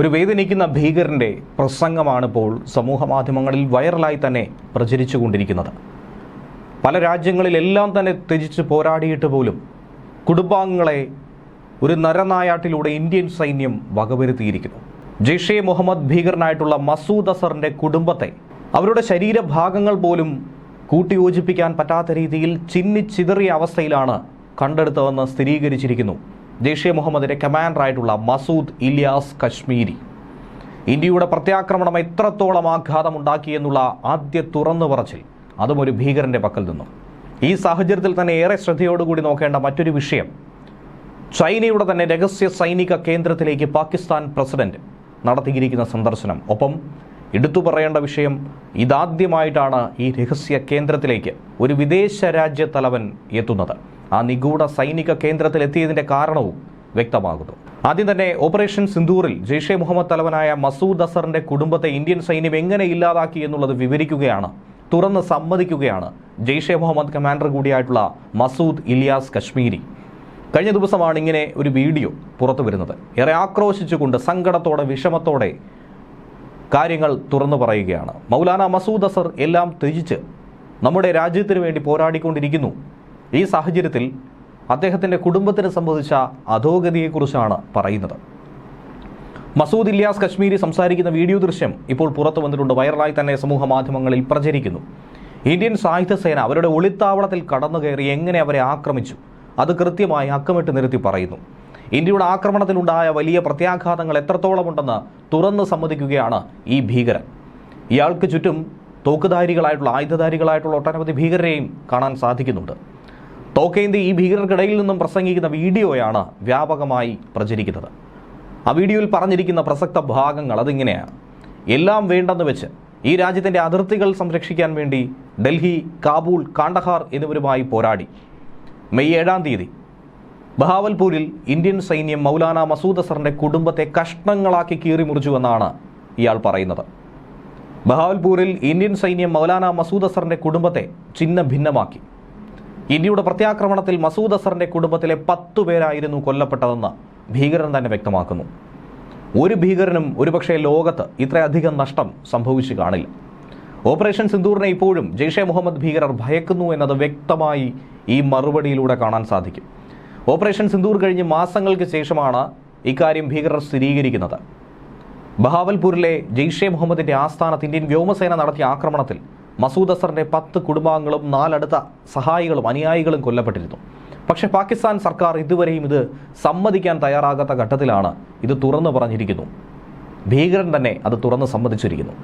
ഒരു വേദനിക്കുന്ന ഭീകരന്റെ പ്രസംഗമാണിപ്പോൾ സമൂഹ മാധ്യമങ്ങളിൽ വൈറലായി തന്നെ പ്രചരിച്ചുകൊണ്ടിരിക്കുന്നത്. പല രാജ്യങ്ങളിലെല്ലാം തന്നെ ത്യജിച്ച് പോരാടിയിട്ട് പോലും കുടുംബാംഗങ്ങളെ ഒരു നരനായാട്ടിലൂടെ ഇന്ത്യൻ സൈന്യം വകവരുത്തിയിരിക്കുന്നു. ജെയ്ഷെ മുഹമ്മദ് ഭീകരനായിട്ടുള്ള മസൂദ് അസറിന്റെ കുടുംബത്തെ അവരുടെ ശരീരഭാഗങ്ങൾ പോലും കൂട്ടിയോജിപ്പിക്കാൻ പറ്റാത്ത രീതിയിൽ ചിന്നിച്ചിതറിയ അവസ്ഥയിലാണ് കണ്ടെടുത്തതെന്ന് സ്ഥിരീകരിച്ചിരിക്കുന്നു ജെയ്ഷെ മുഹമ്മദിന്റെ കമാൻഡറായിട്ടുള്ള മസൂദ് ഇലിയാസ് കശ്മീരി. ഇന്ത്യയുടെ പ്രത്യാക്രമണം എത്രത്തോളം ആഘാതമുണ്ടാക്കിയെന്നുള്ള ആദ്യ തുറന്നു പറച്ചിൽ അതും ഒരു ഭീകരന്റെ പക്കൽ നിന്നും. ഈ സാഹചര്യത്തിൽ തന്നെ ഏറെ ശ്രദ്ധയോടുകൂടി നോക്കേണ്ട മറ്റൊരു വിഷയം ചൈനയുടെ തന്നെ രഹസ്യ സൈനിക കേന്ദ്രത്തിലേക്ക് പാകിസ്ഥാൻ പ്രസിഡന്റ് നടത്തിയിരിക്കുന്ന സന്ദർശനം. ഒപ്പം എടുത്തു പറയേണ്ട വിഷയം ഇതാദ്യമായിട്ടാണ് ഈ രഹസ്യ കേന്ദ്രത്തിലേക്ക് ഒരു വിദേശ രാജ്യ തലവൻ എത്തുന്നത്. ആ നിഗൂഢ സൈനിക കേന്ദ്രത്തിൽ എത്തിയതിന്റെ കാരണവും വ്യക്തമാകുന്നു. ആദ്യം തന്നെ ഓപ്പറേഷൻ സിന്ദൂറിൽ ജെയ്ഷെ മുഹമ്മദ് തലവനായ മസൂദ് അസറിന്റെ കുടുംബത്തെ ഇന്ത്യൻ സൈന്യം എങ്ങനെ ഇല്ലാതാക്കി എന്നുള്ളത് വിവരിക്കുകയാണ് തുറന്ന് സമ്മതിക്കുകയാണ് ജെയ്ഷെ മുഹമ്മദ് കമാൻഡർ കൂടിയായിട്ടുള്ള മസൂദ് ഇലിയാസ് കശ്മീരി. കഴിഞ്ഞ ദിവസമാണ് ഇങ്ങനെ ഒരു വീഡിയോ പുറത്തു വരുന്നത്. ഏറെ ആക്രോശിച്ചുകൊണ്ട് സങ്കടത്തോടെ വിഷമത്തോടെ കാര്യങ്ങൾ തുറന്നു പറയുകയാണ്. മൗലാന മസൂദ് അസർ എല്ലാം ത്യജിച്ച് നമ്മുടെ രാജ്യത്തിന് വേണ്ടി പോരാടിക്കൊണ്ടിരിക്കുന്നു. ഈ സാഹചര്യത്തിൽ അദ്ദേഹത്തിന്റെ കുടുംബത്തിന് സംബന്ധിച്ച അധോഗതിയെക്കുറിച്ചാണ് പറയുന്നത്. മസൂദ് ഇല്യാസ് കശ്മീരി സംസാരിക്കുന്ന വീഡിയോ ദൃശ്യം ഇപ്പോൾ പുറത്തു വന്നിട്ടുണ്ട്. വൈറലായി തന്നെ സമൂഹ മാധ്യമങ്ങളിൽ പ്രചരിക്കുന്നു. ഇന്ത്യൻ സായുധ സേന അവരുടെ ഒളിത്താവളത്തിൽ കടന്നു കയറി എങ്ങനെ അവരെ ആക്രമിച്ചു? അത് കൃത്യമായി അക്കമിട്ട് നിരത്തി പറയുന്നു. ഇന്ത്യയുടെ ആക്രമണത്തിലുണ്ടായ വലിയ പ്രത്യാഘാതങ്ങൾ എത്രത്തോളമുണ്ടെന്ന് തുറന്ന് സമ്മതിക്കുകയാണ് ഈ ഭീകരൻ. ഇയാൾക്ക് ചുറ്റും തോക്കുധാരികളായിട്ടുള്ള ആയുധധാരികളായിട്ടുള്ള ഒട്ടനവധി ഭീകരരെയും കാണാൻ സാധിക്കുന്നുണ്ട്. തോക്കേന്തി ഈ ഭീകരർക്കിടയിൽ നിന്നും പ്രസംഗിക്കുന്ന വീഡിയോയാണ് വ്യാപകമായി പ്രചരിക്കുന്നത്. ആ വീഡിയോയിൽ പറഞ്ഞിരിക്കുന്ന പ്രസക്ത ഭാഗങ്ങൾ അതിങ്ങനെയാണ്. എല്ലാം വേണ്ടെന്ന് വെച്ച് ഈ രാജ്യത്തിന്റെ അതിർത്തികൾ സംരക്ഷിക്കാൻ വേണ്ടി ഡൽഹി കാബൂൾ കാണ്ടഹാർ എന്നിവരുമായി പോരാടി. മെയ് ഏഴാം തീയതി ബഹാവൽപൂരിൽ ഇന്ത്യൻ സൈന്യം മൗലാന മസൂദ് അസറിന്റെ കുടുംബത്തെ കഷ്ണങ്ങളാക്കി കീറി മുറിച്ചുവെന്നാണ് ഇയാൾ പറയുന്നത്. ബഹാവൽപൂരിൽ ഇന്ത്യൻ സൈന്യം മൗലാന മസൂദ് അസറിന്റെ കുടുംബത്തെ ചിഹ്ന ഭിന്നമാക്കി ഇന്ത്യയുടെ പ്രത്യാക്രമണത്തിൽ മസൂദ് അസറിന്റെ കുടുംബത്തിലെ പത്തു പേരായിരുന്നു കൊല്ലപ്പെട്ടതെന്ന് ഭീകരൻ തന്നെ വ്യക്തമാക്കുന്നു. ഒരു ഭീകരനും ഒരുപക്ഷെ ലോകത്ത് ഇത്രയധികം നഷ്ടം സംഭവിച്ചു കാണില്ല. ഓപ്പറേഷൻ സിന്ദൂറിനെ ഇപ്പോഴും ജെയ്ഷെ മുഹമ്മദ് ഭീകരർ ഭയക്കുന്നു എന്നത് വ്യക്തമായി ഈ മറുപടിയിലൂടെ കാണാൻ സാധിക്കും. ഓപ്പറേഷൻ സിന്ദൂർ കഴിഞ്ഞ് മാസങ്ങൾക്ക് ശേഷമാണ് ഇക്കാര്യം ഭീകരർ സ്ഥിരീകരിക്കുന്നത്. ബഹാവൽപൂരിലെ ജെയ്ഷെ മുഹമ്മദിന്റെ ആസ്ഥാനത്ത് ഇന്ത്യൻ വ്യോമസേന നടത്തിയ ആക്രമണത്തിൽ മസൂദ് അസറിന്റെ പത്ത് കുടുംബാംഗങ്ങളും നാലടുത്ത സഹായികളും അനുയായികളും കൊല്ലപ്പെട്ടിരുന്നു. പക്ഷേ പാകിസ്ഥാൻ സർക്കാർ ഇതുവരെയും ഇത് സമ്മതിക്കാൻ തയ്യാറാകാത്ത ഘട്ടത്തിലാണ് ഇത് തുറന്നു പറഞ്ഞിരിക്കുന്നു. ഭീകരൻ തന്നെ അത് തുറന്ന് സമ്മതിച്ചിരിക്കുന്നു.